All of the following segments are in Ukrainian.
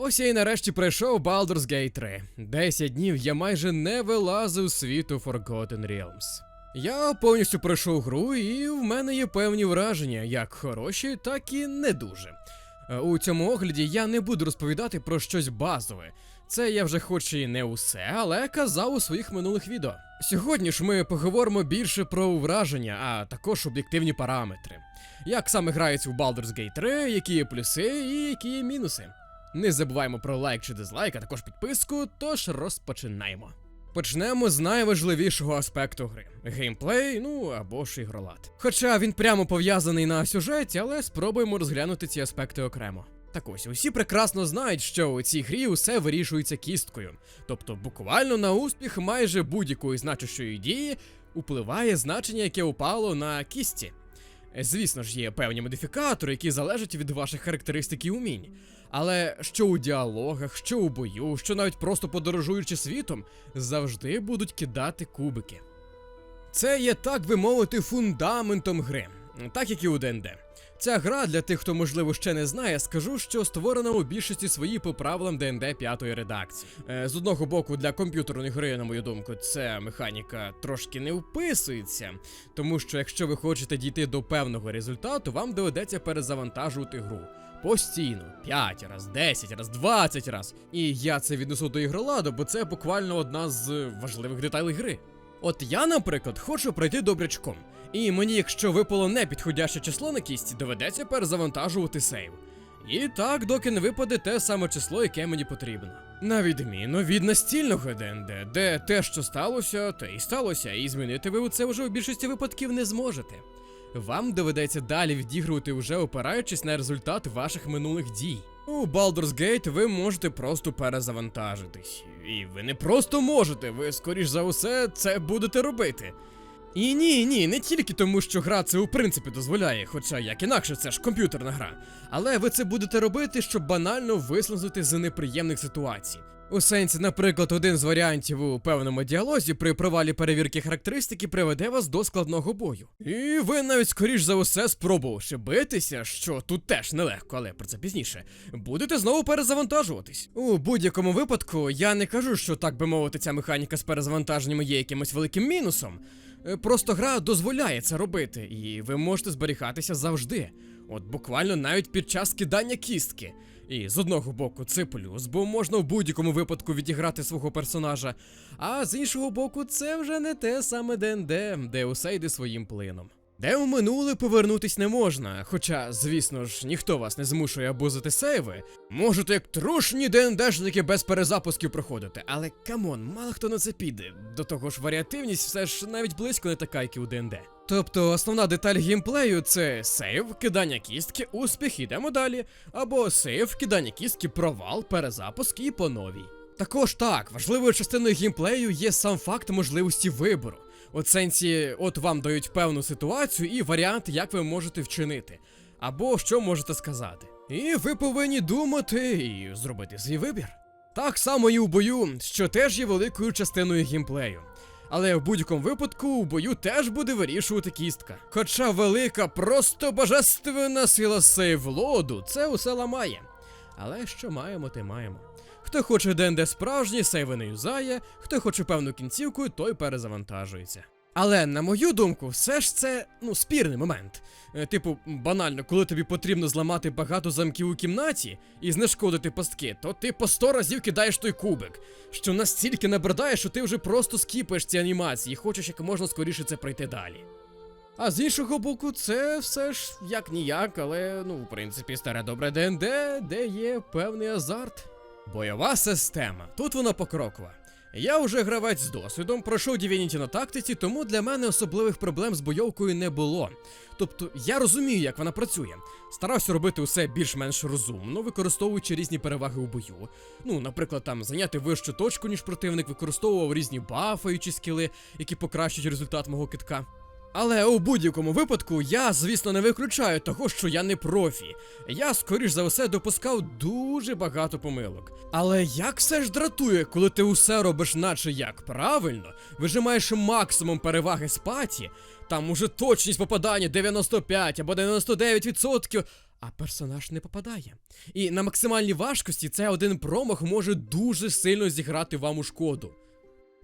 Ось я і нарешті пройшов Baldur's Gate 3. 10 днів я майже не вилазив світу Forgotten Realms. Я повністю пройшов гру, і в мене є певні враження, як хороші, так і не дуже. Е, У цьому огляді я не буду розповідати про щось базове. Це я вже хоч і не усе, але казав у своїх минулих відео. Сьогодні ж ми поговоримо більше про враження, а також об'єктивні параметри. Як саме грається в Baldur's Gate 3, які є плюси і які є мінуси. Не забуваємо про лайк чи дизлайк, а також підписку, тож розпочинаємо. Почнемо з найважливішого аспекту гри геймплей, ну або ж ігролад. Хоча він прямо пов'язаний на сюжеті, але спробуємо розглянути ці аспекти окремо. Так ось, усі прекрасно знають, що у цій грі усе вирішується кісткою. Тобто, буквально на успіх майже будь-якої значущої дії впливає значення, яке упало на кісті. Е, Звісно ж, є певні модифікатори, які залежать від ваших характеристик і умінь. Але що у діалогах, що у бою, що навіть просто подорожуючи світом, завжди будуть кидати кубики. Це є, так би мовити, фундаментом гри, так як і у ДНД. Ця гра для тих, хто можливо ще не знає, скажу, що створена у більшості своїй по правилам ДНД п'ятої редакції. Е, З одного боку, для комп'ютерної гри, на мою думку, ця механіка трошки не вписується, тому що якщо ви хочете дійти до певного результату, вам доведеться перезавантажувати гру. Постійно, 5 раз, 10 раз, 20 раз. І я це віднесу до ігроладу, бо це буквально одна з важливих деталей гри. От я, наприклад, хочу пройти добрячком. І мені, якщо випало непідходяще число на кісті, доведеться перезавантажувати сейв. І так, доки не випаде те саме число, яке мені потрібно. На відміну від настільного ДНД, де те, що сталося, те і сталося, і змінити ви це вже у більшості випадків не зможете. Вам доведеться далі відігрувати уже опираючись на результат ваших минулих дій. У Baldur's Gate ви можете просто перезавантажитись. І ви не просто можете, ви скоріш за усе це будете робити. І ні, ні, не тільки тому, що гра це у принципі дозволяє, хоча як інакше це ж комп'ютерна гра. Але ви це будете робити, щоб банально вислизнути з неприємних ситуацій. У сенсі, наприклад, один з варіантів у певному діалозі при провалі перевірки характеристики приведе вас до складного бою. І ви навіть скоріш за усе спробувавши битися, що тут теж нелегко, але про це пізніше, будете знову перезавантажуватись. У будь-якому випадку я не кажу, що так би мовити, ця механіка з перезавантаженням є якимось великим мінусом. Е, Просто гра дозволяє це робити, і ви можете зберігатися завжди. От буквально навіть під час кидання кістки. І з одного боку це плюс, бо можна в будь-якому випадку відіграти свого персонажа. А з іншого боку, це вже не те саме ДНД, де усе йде своїм плином. Де у минуле повернутись не можна, хоча, звісно ж, ніхто вас не змушує абузити сейви. Можете як трушні ДНДшники без перезапусків проходити, але камон, мало хто на це піде. До того ж, варіативність все ж навіть близько не така, як і у ДНД. Тобто основна деталь геймплею це сейв, кидання кістки, успіх, ідемо далі. Або сейв, кидання кістки, провал, перезапуск і по новій. Також так, важливою частиною геймплею є сам факт можливості вибору. От сенсі, от вам дають певну ситуацію і варіант, як ви можете вчинити, або що можете сказати. І ви повинні думати і зробити свій вибір. Так само і у бою, що теж є великою частиною геймплею. Але в будь-якому випадку у бою теж буде вирішувати кістка. Хоча велика, просто божественна сила сейвлоду це усе ламає. Але що маємо, те маємо. Хто хоче ДНД справжній, сейви не юзає, хто хоче певну кінцівку, той перезавантажується. Але на мою думку, все ж це ну спірний момент. Е, Типу, банально, коли тобі потрібно зламати багато замків у кімнаті і знешкодити пастки, то ти по 100 разів кидаєш той кубик, що настільки набридає, що ти вже просто скіпаєш ці анімації і хочеш як можна скоріше це пройти далі. А з іншого боку, це все ж як ніяк, але ну, в принципі, старе добре ДНД, де є певний азарт. Бойова система. Тут вона покрокова. Я вже гравець з досвідом, пройшов Divinity на тактиці, тому для мене особливих проблем з бойовкою не було. Тобто я розумію, як вона працює. Старався робити усе більш-менш розумно, використовуючи різні переваги у бою. Ну, наприклад, там зайняти вищу точку, ніж противник, використовував різні бафаючі скіли, які покращують результат мого китка. Але у будь-якому випадку я, звісно, не виключаю того, що я не профі. Я, скоріш за все, допускав дуже багато помилок. Але як все ж дратує, коли ти усе робиш, наче як правильно, вижимаєш максимум переваги з паті, там уже точність попадання 95 або 99%, а персонаж не попадає. І на максимальній важкості цей один промах може дуже сильно зіграти вам у шкоду.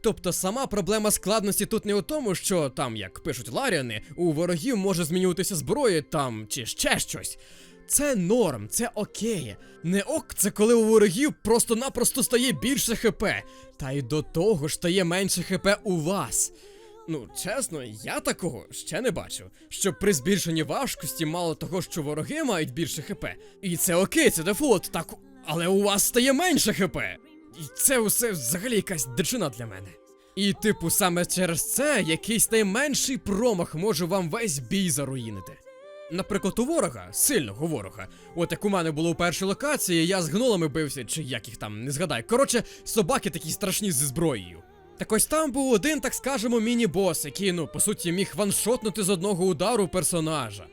Тобто сама проблема складності тут не у тому, що там, як пишуть Ларіани, у ворогів може змінюватися зброя там чи ще щось. Це норм, це окей. Не ок, це коли у ворогів просто-напросто стає більше хп. Та й до того ж стає менше хп у вас. Ну, чесно, я такого ще не бачив. Щоб при збільшенні важкості мало того, що вороги мають більше хп. І це окей, це дефолт, так. Але у вас стає менше хп. І це усе взагалі якась дичина для мене. І, типу, саме через це якийсь найменший промах може вам весь бій заруїнити. Наприклад, у ворога, сильного ворога. От як у мене було у першій локації, я з гнолами бився, чи як їх там, не згадаю. Коротше, собаки такі страшні зі зброєю. Так ось там був один, так скажемо, міні-бос, який, ну, по суті, міг ваншотнути з одного удару персонажа.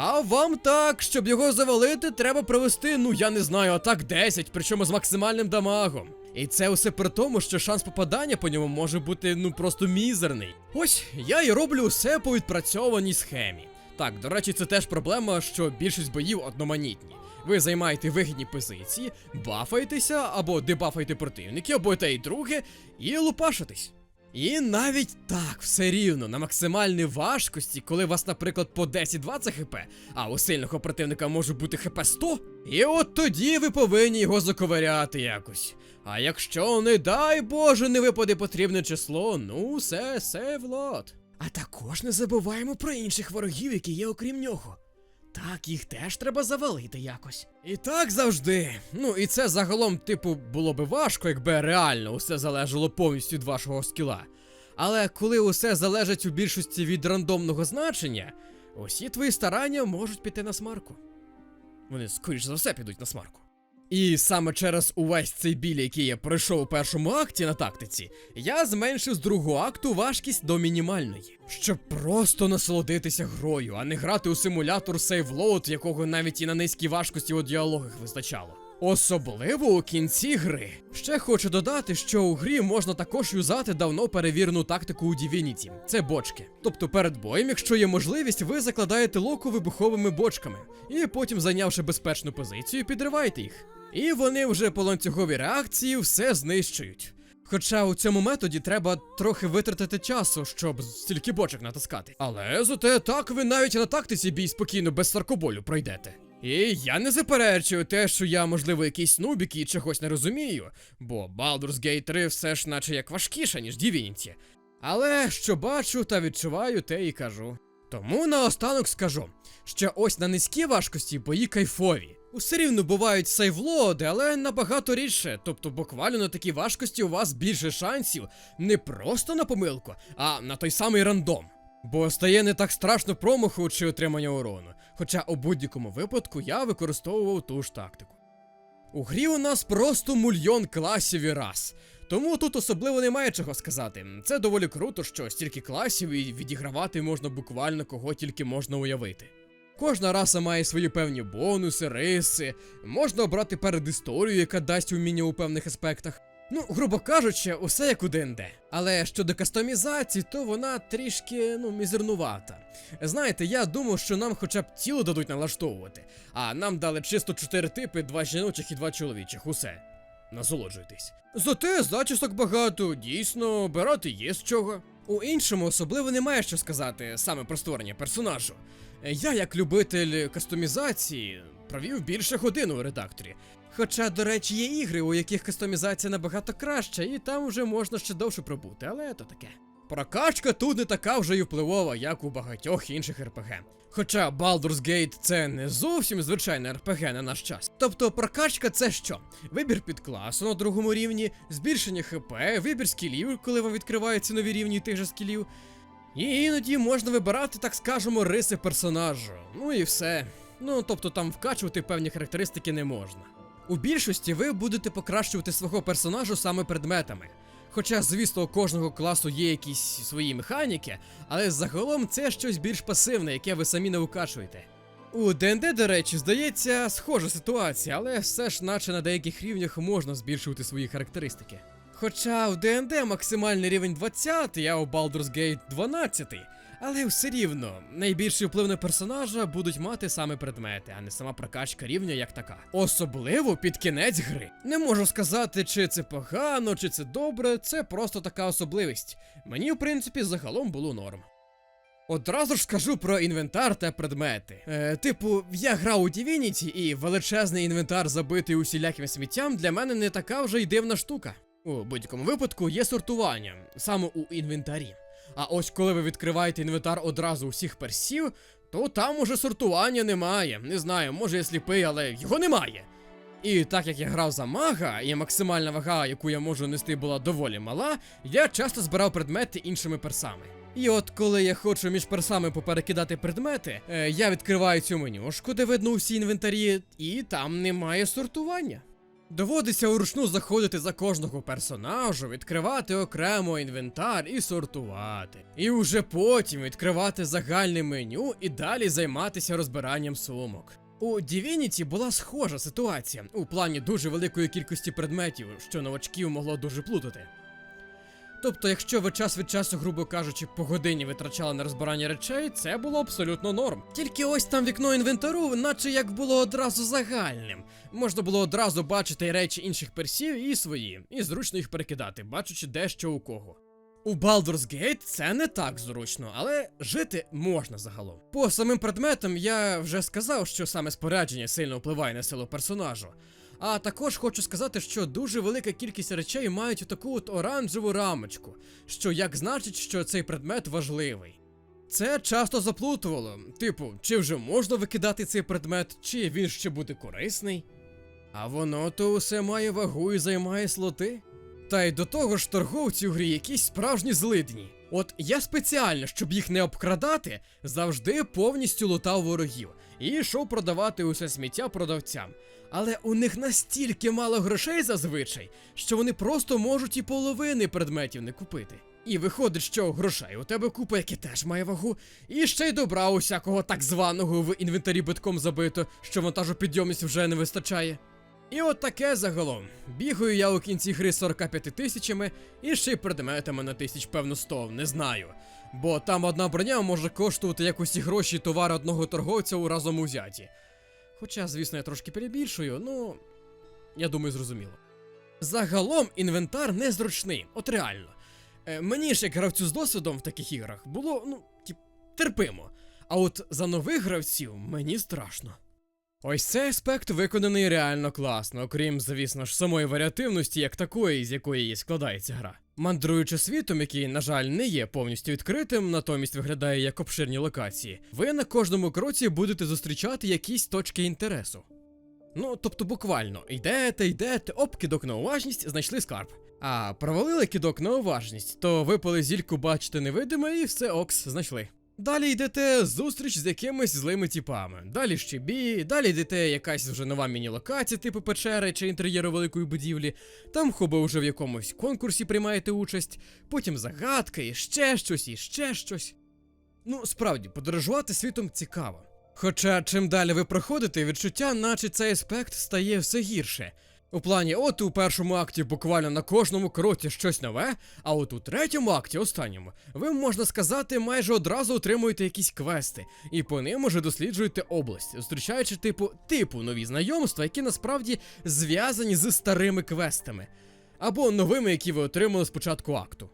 А вам так, щоб його завалити, треба провести, ну я не знаю, атак 10, причому з максимальним дамагом. І це усе при тому, що шанс попадання по ньому може бути ну просто мізерний. Ось я і роблю усе по відпрацьованій схемі. Так, до речі, це теж проблема, що більшість боїв одноманітні. Ви займаєте вигідні позиції, бафаєтеся або дебафаєте противників, або те і друге, і лупашитесь. І навіть так, все рівно, на максимальній важкості, коли у вас, наприклад, по 10-20 хп, а у сильного противника може бути хп 100, і от тоді ви повинні його заковиряти якось. А якщо, не дай Боже, не випаде потрібне число, ну все, все, Влад. А також не забуваємо про інших ворогів, які є окрім нього. Так, їх теж треба завалити якось. І так завжди. Ну і це загалом, типу, було би важко, якби реально усе залежало повністю від вашого скіла. Але коли усе залежить у більшості від рандомного значення, усі твої старання можуть піти на смарку. Вони, скоріш за все, підуть на смарку. І саме через увесь цей біль, який я пройшов у першому акті на тактиці, я зменшив з другого акту важкість до мінімальної, щоб просто насолодитися грою, а не грати у симулятор сейвлоуд, якого навіть і на низькій важкості у діалогах вистачало. Особливо у кінці гри. Ще хочу додати, що у грі можна також юзати давно перевірену тактику у Divinity. Це бочки. Тобто перед боєм, якщо є можливість, ви закладаєте локу вибуховими бочками, і потім, зайнявши безпечну позицію, підриваєте їх. І вони вже по ланцюговій реакції все знищують. Хоча у цьому методі треба трохи витратити часу, щоб стільки бочок натискати. Але зате так ви навіть на тактиці бій спокійно без саркоболю пройдете. І я не заперечую те, що я, можливо, якийсь нубік і чогось не розумію, бо Baldur's Gate 3 все ж наче як важкіше, ніж Divinity. Але що бачу та відчуваю, те і кажу. Тому наостанок скажу, що ось на низькій важкості бої кайфові. Усе рівно бувають сейвлоди, але набагато рідше. Тобто, буквально на такій важкості у вас більше шансів не просто на помилку, а на той самий рандом. Бо стає не так страшно промаху чи отримання урону. Хоча у будь-якому випадку я використовував ту ж тактику. У грі у нас просто мульйон класів і рас. Тому тут особливо немає чого сказати. Це доволі круто, що стільки класів і відігравати можна буквально кого тільки можна уявити. Кожна раса має свої певні бонуси, риси, можна обрати перед історію, яка дасть уміння у певних аспектах. Ну, грубо кажучи, усе як у ДНД. Але щодо кастомізації, то вона трішки, ну, мізернувата. Знаєте, я думав, що нам хоча б тіло дадуть налаштовувати, а нам дали чисто чотири типи, два жіночих і два чоловічих, усе. Насолоджуйтесь. Зате зачісок багато, дійсно, обирати є з чого. У іншому особливо немає що сказати саме про створення персонажу. Я, як любитель кастомізації, провів більше години у редакторі. Хоча, до речі, є ігри, у яких кастомізація набагато краща, і там вже можна ще довше пробути, але то таке. Прокачка тут не така вже й впливова, як у багатьох інших РПГ. Хоча Baldur's Gate це не зовсім звичайне РПГ на наш час. Тобто прокачка це що? Вибір під класу на другому рівні, збільшення ХП, вибір скілів, коли вам відкриваються нові рівні тих же скілів. І іноді можна вибирати, так скажемо, риси персонажу. Ну і все. Ну тобто там вкачувати певні характеристики не можна. У більшості ви будете покращувати свого персонажу саме предметами. Хоча, звісно, у кожного класу є якісь свої механіки, але загалом це щось більш пасивне, яке ви самі не укачуєте. У ДНД, до речі, здається, схожа ситуація, але все ж, наче на деяких рівнях можна збільшувати свої характеристики. Хоча у ДНД максимальний рівень 20, а у Baldur's Gate 12, Але все рівно, найбільший вплив на персонажа будуть мати саме предмети, а не сама прокачка рівня як така. Особливо під кінець гри. Не можу сказати, чи це погано, чи це добре, це просто така особливість. Мені, в принципі, загалом було норм. Одразу ж скажу про інвентар та предмети. Е, типу, я грав у Divinity, і величезний інвентар, забитий усіляким сміттям, для мене не така вже й дивна штука. У будь-якому випадку є сортування саме у інвентарі. А ось коли ви відкриваєте інвентар одразу усіх персів, то там уже сортування немає. Не знаю, може я сліпий, але його немає. І так як я грав за мага, і максимальна вага, яку я можу нести, була доволі мала, я часто збирав предмети іншими персами. І от коли я хочу між персами поперекидати предмети, е, я відкриваю цю менюшку, де видно усі інвентарі, і там немає сортування. Доводиться вручну заходити за кожного персонажу, відкривати окремо інвентар і сортувати. І вже потім відкривати загальне меню і далі займатися розбиранням сумок. У Divinity була схожа ситуація у плані дуже великої кількості предметів, що новачків могло дуже плутати. Тобто, якщо ви час від часу, грубо кажучи, по годині витрачали на розбирання речей, це було абсолютно норм. Тільки ось там вікно інвентару, наче як було одразу загальним. Можна було одразу бачити речі інших персів і свої, і зручно їх перекидати, бачачи де що у кого. У Baldur's Gate це не так зручно, але жити можна загалом. По самим предметам я вже сказав, що саме спорядження сильно впливає на силу персонажу. А також хочу сказати, що дуже велика кількість речей мають таку от оранжеву рамочку, що як значить, що цей предмет важливий. Це часто заплутувало, типу, чи вже можна викидати цей предмет, чи він ще буде корисний. А воно то усе має вагу і займає слоти. Та й до того ж торговці у грі якісь справжні злидні. От я спеціально, щоб їх не обкрадати, завжди повністю лутав ворогів і йшов продавати усе сміття продавцям. Але у них настільки мало грошей зазвичай, що вони просто можуть і половини предметів не купити. І виходить, що грошей у тебе купа, яке теж має вагу, і ще й добра усякого так званого в інвентарі битком забито, що вантажопідйомність вже не вистачає. І от таке загалом. Бігаю я у кінці гри 45 тисячами і ще й предметами на тисяч, певно, 100, не знаю. Бо там одна броня може коштувати як усі гроші товари одного торговця у разом узяті. Хоча, звісно, я трошки перебільшую, ну. Я думаю, зрозуміло. Загалом інвентар незручний, от реально. Е, мені ж як гравцю з досвідом в таких іграх було, ну, тип, терпимо. А от за нових гравців мені страшно. Ось цей аспект виконаний реально класно, окрім, звісно ж, самої варіативності, як такої, з якої і складається гра. Мандруючи світом, який, на жаль, не є повністю відкритим, натомість виглядає як обширні локації, ви на кожному кроці будете зустрічати якісь точки інтересу. Ну, тобто буквально, йдете, йдете, оп, кидок на уважність, знайшли скарб. А провалили кидок на уважність, то випали зільку бачите невидиме і все окс, знайшли. Далі йдете зустріч з якимись злими тіпами. Далі ще бій, далі йдете якась вже нова міні-локація, типу печери чи інтер'єру великої будівлі. Там хоби вже в якомусь конкурсі приймаєте участь, потім загадка, і ще щось, і ще щось. Ну, справді, подорожувати світом цікаво. Хоча чим далі ви проходите, відчуття, наче цей аспект стає все гірше. У плані, от у першому акті буквально на кожному кроці щось нове, а от у третьому акті, останньому, ви можна сказати, майже одразу отримуєте якісь квести, і по ним уже досліджуєте область, зустрічаючи типу типу нові знайомства, які насправді зв'язані з старими квестами, або новими, які ви отримали з початку акту.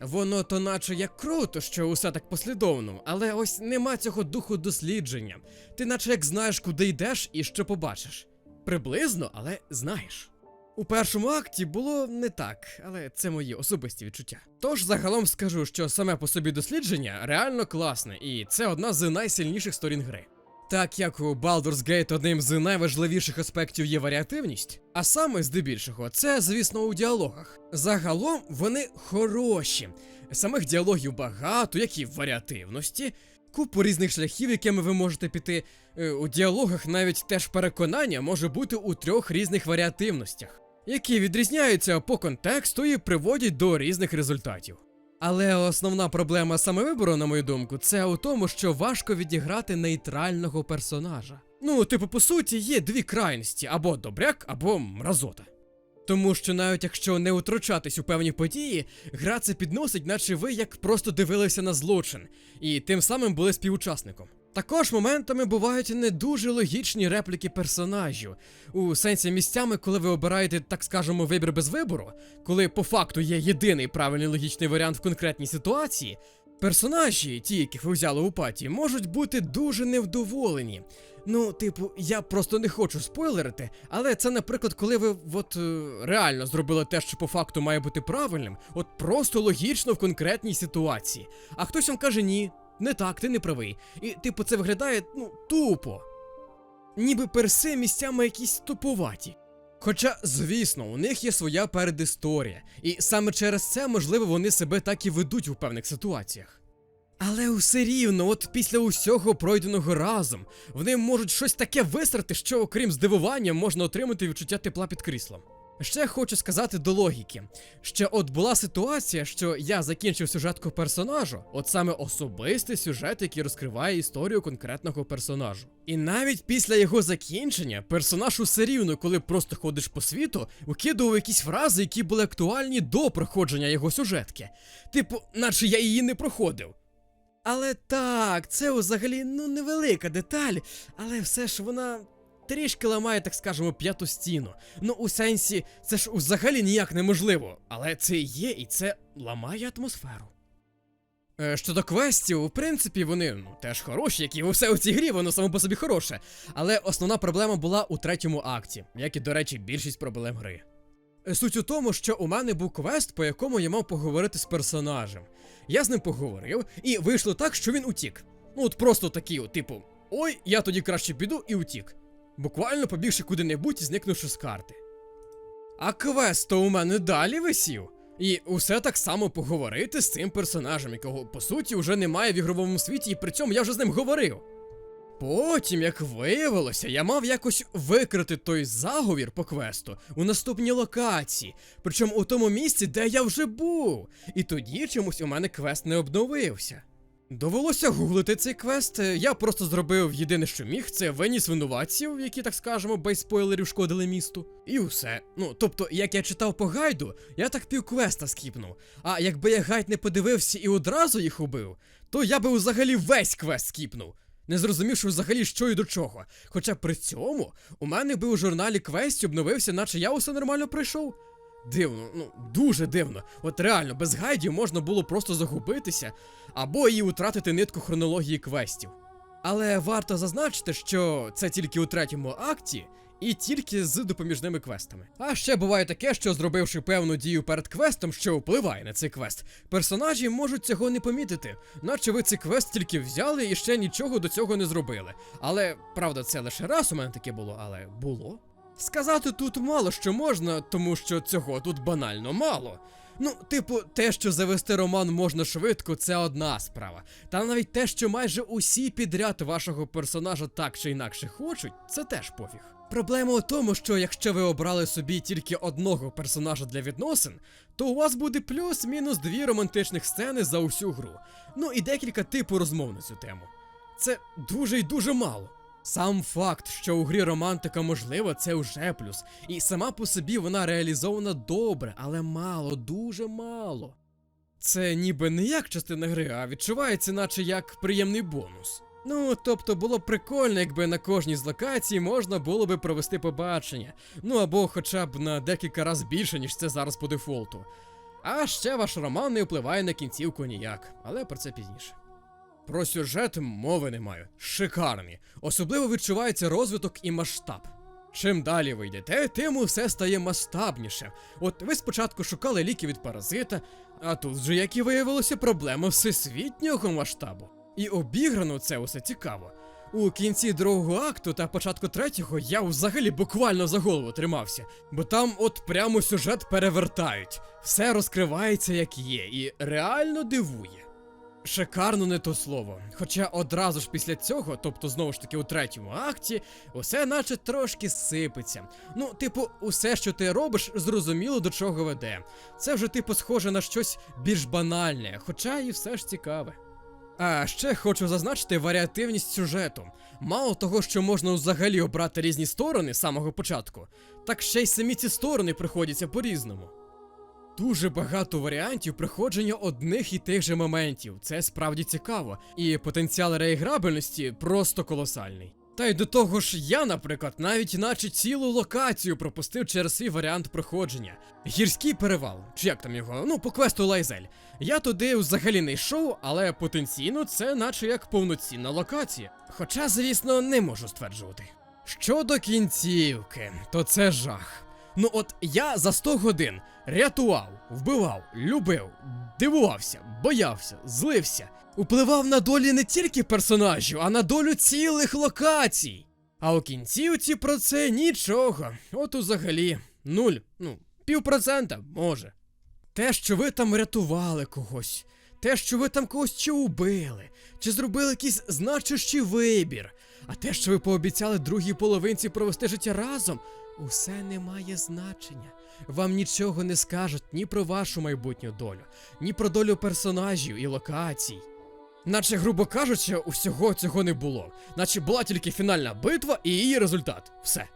Воно то наче як круто, що усе так послідовно, але ось нема цього духу дослідження. Ти наче як знаєш, куди йдеш і що побачиш. Приблизно, але знаєш. У першому акті було не так, але це мої особисті відчуття. Тож загалом скажу, що саме по собі дослідження реально класне, і це одна з найсильніших сторін гри. Так як у Baldur's Gate одним з найважливіших аспектів є варіативність, а саме здебільшого, це, звісно, у діалогах. Загалом вони хороші. Самих діалогів багато, як і варіативності, купу різних шляхів, якими ви можете піти. Е, У діалогах навіть теж переконання може бути у трьох різних варіативностях, які відрізняються по контексту і приводять до різних результатів. Але основна проблема саме вибору, на мою думку, це у тому, що важко відіграти нейтрального персонажа. Ну, типу, по суті, є дві крайності: або добряк, або мразота. Тому що навіть якщо не утручатись у певні події, гра це підносить, наче ви як просто дивилися на злочин, і тим самим були співучасником. Також моментами бувають не дуже логічні репліки персонажів, у сенсі місцями, коли ви обираєте, так скажемо, вибір без вибору, коли по факту є єдиний правильний логічний варіант в конкретній ситуації, персонажі, ті, яких ви взяли у паті, можуть бути дуже невдоволені. Ну, типу, я просто не хочу спойлерити, але це, наприклад, коли ви от е, реально зробили те, що по факту має бути правильним, от просто логічно в конкретній ситуації. А хтось вам каже ні, не так, ти не правий. І, типу, це виглядає, ну, тупо. Ніби перси місцями якісь туповаті. Хоча, звісно, у них є своя передісторія, і саме через це, можливо, вони себе так і ведуть у певних ситуаціях. Але усе рівно, от після усього пройденого разом, вони можуть щось таке висрати, що, окрім здивування, можна отримати відчуття тепла під кріслом. Ще хочу сказати до логіки, що от була ситуація, що я закінчив сюжетку персонажу, от саме особистий сюжет, який розкриває історію конкретного персонажу. І навіть після його закінчення персонаж усе рівно, коли просто ходиш по світу, викидував якісь фрази, які були актуальні до проходження його сюжетки. Типу, наче я її не проходив. Але так, це взагалі ну невелика деталь, але все ж вона трішки ламає, так скажемо, п'яту стіну. Ну, у сенсі, це ж взагалі ніяк неможливо, але це є і це ламає атмосферу. Е, Щодо квестів, в принципі, вони ну, теж хороші, як і усе у цій грі, воно само по собі хороше. Але основна проблема була у третьому акті, як і, до речі, більшість проблем гри. Е, Суть у тому, що у мене був квест, по якому я мав поговорити з персонажем. Я з ним поговорив, і вийшло так, що він утік. Ну, от просто такий, типу, ой, я тоді краще піду і утік. Буквально побігши куди-небудь і зникнувши з карти. А квест то у мене далі висів. І усе так само поговорити з цим персонажем, якого по суті вже немає в ігровому світі, і при цьому я вже з ним говорив. Потім, як виявилося, я мав якось викрити той заговір по квесту у наступній локації, причому у тому місці, де я вже був. І тоді чомусь у мене квест не обновився. Довелося гуглити цей квест. Я просто зробив єдине, що міг, це виніс винуватців, які, так скажемо, без спойлерів шкодили місту. І усе. Ну, тобто, як я читав по гайду, я так пів квеста скіпнув. А якби я гайд не подивився і одразу їх убив, то я би взагалі весь квест скіпнув. Не зрозумівши взагалі, що і до чого. Хоча при цьому у мене би у журналі квестів обновився, наче я усе нормально пройшов. Дивно, ну дуже дивно. От реально, без гайдів можна було просто загубитися або і втратити нитку хронології квестів. Але варто зазначити, що це тільки у третьому акті і тільки з допоміжними квестами. А ще буває таке, що зробивши певну дію перед квестом, що впливає на цей квест, персонажі можуть цього не помітити, наче ви цей квест тільки взяли і ще нічого до цього не зробили. Але правда, це лише раз у мене таке було, але було. Сказати тут мало що можна, тому що цього тут банально мало. Ну, типу, те, що завести роман можна швидко, це одна справа. Та навіть те, що майже усі підряд вашого персонажа так чи інакше хочуть, це теж пофіг. Проблема у тому, що якщо ви обрали собі тільки одного персонажа для відносин, то у вас буде плюс-мінус дві романтичних сцени за усю гру. Ну і декілька типу розмов на цю тему. Це дуже й дуже мало. Сам факт, що у грі романтика можлива, це вже плюс. І сама по собі вона реалізована добре, але мало, дуже мало. Це ніби не як частина гри, а відчувається, наче як приємний бонус. Ну, тобто було б прикольно, якби на кожній з локацій можна було би провести побачення. Ну або хоча б на декілька разів більше, ніж це зараз по дефолту. А ще ваш роман не впливає на кінцівку ніяк, але про це пізніше. Про сюжет мови не маю. Шикарний. Особливо відчувається розвиток і масштаб. Чим далі ви йдете, тим усе стає масштабніше. От ви спочатку шукали ліки від паразита, а тут вже, як і виявилося, проблема всесвітнього масштабу. І обіграно це усе цікаво. У кінці другого акту та початку третього я взагалі буквально за голову тримався, бо там от прямо сюжет перевертають. Все розкривається як є, і реально дивує. Шикарно не то слово. Хоча одразу ж після цього, тобто знову ж таки у третьому акті, усе наче трошки сипеться. Ну, типу, усе, що ти робиш, зрозуміло до чого веде. Це вже, типу, схоже на щось більш банальне, хоча і все ж цікаве. А ще хочу зазначити варіативність сюжету. Мало того, що можна взагалі обрати різні сторони з самого початку, так ще й самі ці сторони приходяться по-різному. Дуже багато варіантів приходження одних і тих же моментів. Це справді цікаво, і потенціал реіграбельності просто колосальний. Та й до того ж, я, наприклад, навіть наче цілу локацію пропустив через свій варіант проходження. Гірський перевал, чи як там його, ну, по квесту Лайзель. Я туди взагалі не йшов, але потенційно це наче як повноцінна локація. Хоча, звісно, не можу стверджувати. Щодо кінцівки, то це жах. Ну от я за 100 годин рятував, вбивав, любив, дивувався, боявся, злився, впливав на долі не тільки персонажів, а на долю цілих локацій. А у кінцівці про це нічого. От взагалі нуль, ну, півпроцента, може. Те, що ви там рятували когось, те, що ви там когось чи убили, чи зробили якийсь значущий вибір, а те, що ви пообіцяли другій половинці провести життя разом, усе не має значення. Вам нічого не скажуть ні про вашу майбутню долю, ні про долю персонажів і локацій. Наче, грубо кажучи, усього цього не було. Наче була тільки фінальна битва і її результат. Все.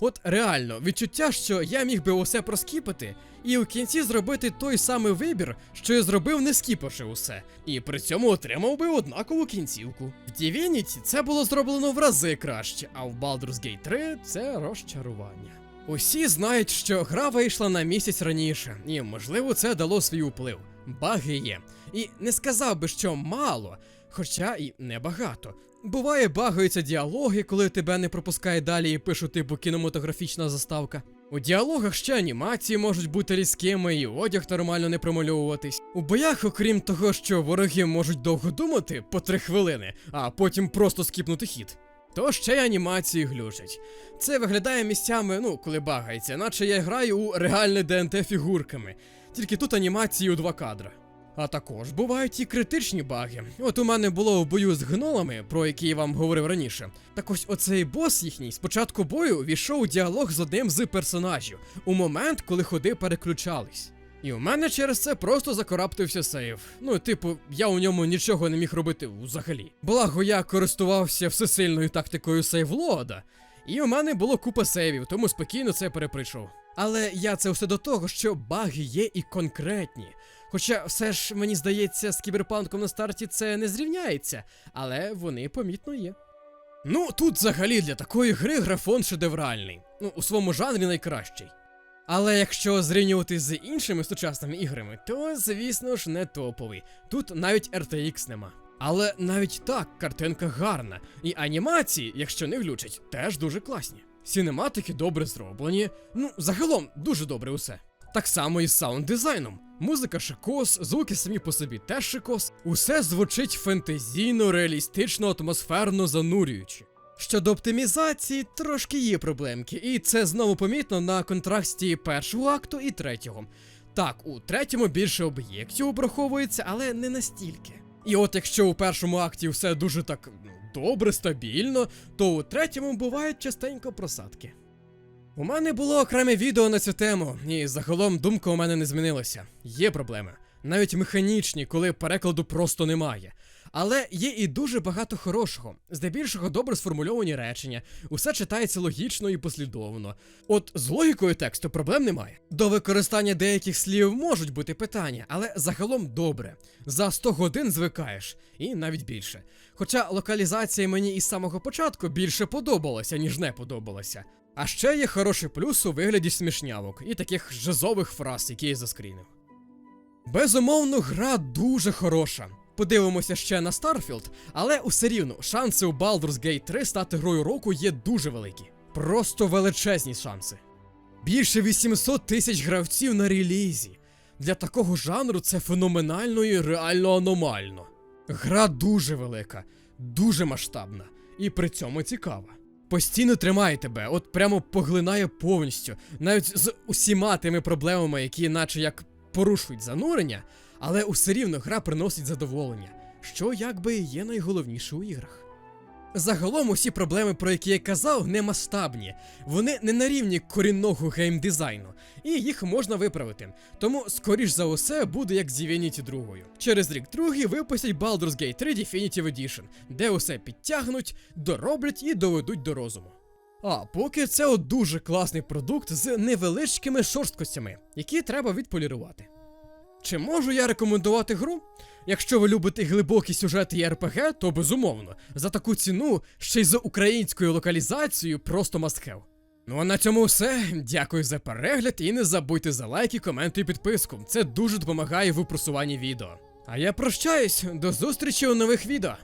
От реально, відчуття, що я міг би усе проскіпати, і у кінці зробити той самий вибір, що я зробив, не скіпавши усе, і при цьому отримав би однакову кінцівку. В Divinity це було зроблено в рази краще, а в Baldur's Gate 3 це розчарування. Усі знають, що гра вийшла на місяць раніше, і можливо це дало свій вплив. Баги є. І не сказав би, що мало, хоча і небагато. Буває, багаються діалоги, коли тебе не пропускає далі і пишуть типу кінематографічна заставка. У діалогах ще анімації можуть бути різкими, і одяг нормально не промальовуватись. У боях, окрім того, що вороги можуть довго думати по три хвилини, а потім просто скіпнути хід. То ще й анімації глючать. Це виглядає місцями, ну, коли багається, наче я граю у реальне ДНТ фігурками, тільки тут анімації у два кадра. А також бувають і критичні баги. От у мене було в бою з гнолами, про які я вам говорив раніше. Так ось оцей бос їхній з початку бою війшов у діалог з одним з персонажів у момент, коли ходи переключались. І у мене через це просто закораптився сейв. Ну, типу, я у ньому нічого не міг робити взагалі. Благо я користувався всесильною тактикою сейвлоада, і у мене було купа сейвів, тому спокійно це переприйшов. Але я це все до того, що баги є і конкретні. Хоча все ж мені здається, з кіберпанком на старті це не зрівняється, але вони помітно є. Ну, тут взагалі для такої гри графон шедевральний, ну, у своєму жанрі найкращий. Але якщо зрівнювати з іншими сучасними іграми, то звісно ж не топовий. Тут навіть RTX нема. Але навіть так, картинка гарна, і анімації, якщо не глючать, теж дуже класні. Сінематики добре зроблені, ну загалом дуже добре усе. Так само і з саунд дизайном. Музика шикос, звуки самі по собі теж шикос. Усе звучить фентезійно, реалістично, атмосферно занурюючи. Щодо оптимізації, трошки є проблемки, і це знову помітно на контрасті першого акту і третього. Так, у третьому більше об'єктів обраховується, але не настільки. І от якщо у першому акті все дуже так ну, добре, стабільно, то у третьому бувають частенько просадки. У мене було окреме відео на цю тему, і загалом думка у мене не змінилася. Є проблеми, навіть механічні, коли перекладу просто немає. Але є і дуже багато хорошого, здебільшого добре сформульовані речення, усе читається логічно і послідовно. От з логікою тексту проблем немає. До використання деяких слів можуть бути питання, але загалом добре. За 100 годин звикаєш, і навіть більше. Хоча локалізація мені із самого початку більше подобалася, ніж не подобалася. А ще є хороший плюс у вигляді смішнявок і таких жазових фраз, які я заскрінив. Безумовно, гра дуже хороша. Подивимося ще на Starfield, але усе рівно шанси у Baldur's Gate 3 стати грою року є дуже великі. Просто величезні шанси. Більше 800 тисяч гравців на релізі. Для такого жанру це феноменально і реально аномально. Гра дуже велика, дуже масштабна і при цьому цікава. Постійно тримає тебе, от прямо поглинає повністю, навіть з усіма тими проблемами, які наче як порушують занурення, але усе рівно гра приносить задоволення, що якби є найголовніше у іграх. Загалом усі проблеми, про які я казав, не масштабні. Вони не на рівні корінного геймдизайну, і їх можна виправити. Тому, скоріш за усе, буде як з Divinity 2. Через рік другий випустять Baldur's Gate 3 Definitive Edition, де усе підтягнуть, дороблять і доведуть до розуму. А поки це от дуже класний продукт з невеличкими шорсткостями, які треба відполірувати. Чи можу я рекомендувати гру? Якщо ви любите глибокі сюжети і РПГ, то безумовно, за таку ціну, ще й за українською локалізацією, просто мастхев. Ну а на цьому все. Дякую за перегляд і не забудьте за лайки, коменти і підписку. Це дуже допомагає в просуванні відео. А я прощаюсь, до зустрічі у нових відео.